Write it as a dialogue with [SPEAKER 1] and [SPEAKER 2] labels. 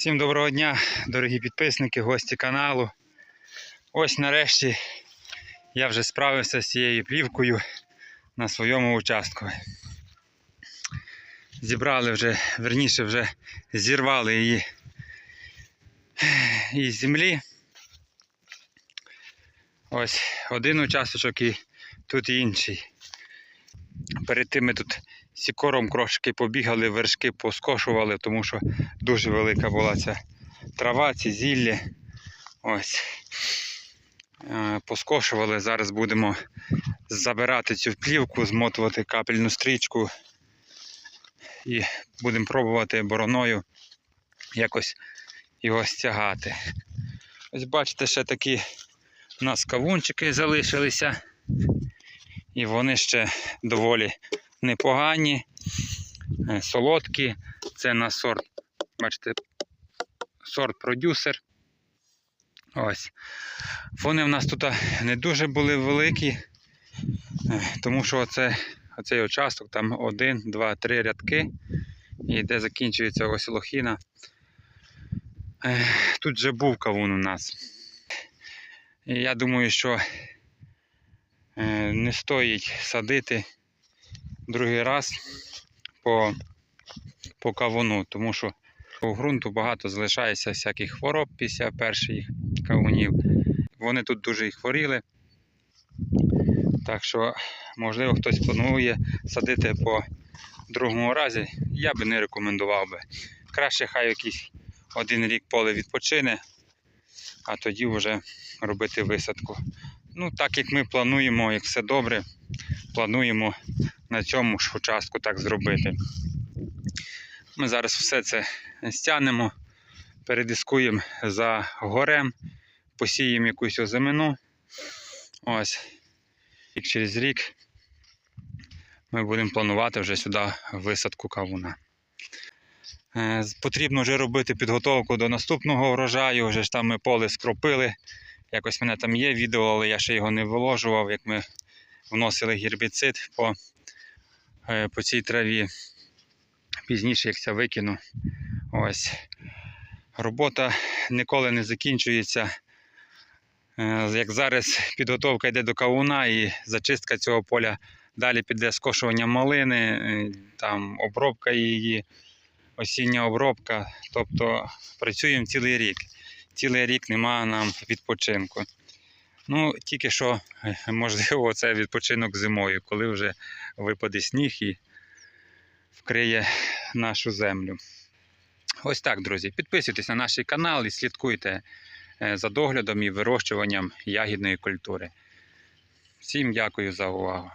[SPEAKER 1] Всім доброго дня, дорогі підписники, гості каналу. Ось нарешті я вже справився з цією плівкою на своєму участку. Зібрали вже, верніше вже зірвали її із землі. Ось один участочок і тут інший. Перед тим ми тут сікором трошки побігали, вершки поскошували, тому що дуже велика була ця трава, ці зілля. Ось. Е, Поскошували. Зараз будемо забирати цю плівку, змотувати капельну стрічку і будемо пробувати бороною якось його стягати. Ось бачите, ще такі у нас кавунчики залишилися. І вони ще доволі непогані, е, солодкі. Це на сорт, бачите, сорт продюсер. Ось. Вони в нас тут не дуже були великі, е, тому що оце, оцей участок, там один, два, три рядки, і де закінчується ось лохіна. Е, Тут вже був кавун у нас. І я думаю, що не стоїть садити другий раз по, по кавуну, тому що у ґрунту багато залишається всяких хвороб після перших кавунів. Вони тут дуже і хворіли. Так що, можливо, хтось планує садити по другому разі. Я би не рекомендував би. Краще хай якийсь один рік поле відпочине, а тоді вже робити висадку. Ну, так як ми плануємо, як все добре, плануємо на цьому ж участку так зробити. Ми зараз все це стягнемо, передискуємо за горем, посіємо якусь озимину. Ось. І через рік ми будемо планувати вже сюди висадку кавуна. Е, Потрібно вже робити підготовку до наступного врожаю. Вже ж там ми поле скропили. Якось в мене там є відео, але я ще його не виложував, як ми вносили гербіцид по, е, по цій траві. Пізніше як це викину. Ось. Робота ніколи не закінчується. Е, Як зараз підготовка йде до кавуна і зачистка цього поля, далі піде скошування малини, е, там обробка її, осіння обробка. Тобто працюємо цілий рік. Цілий рік немає нам відпочинку. Ну, тільки що, е, можливо, це відпочинок зимою, коли вже випаде сніг і вкриє нашу землю. Ось так, друзі. Підписуйтесь на наш канал і слідкуйте е, за доглядом і вирощуванням ягідної культури. Всім дякую за увагу.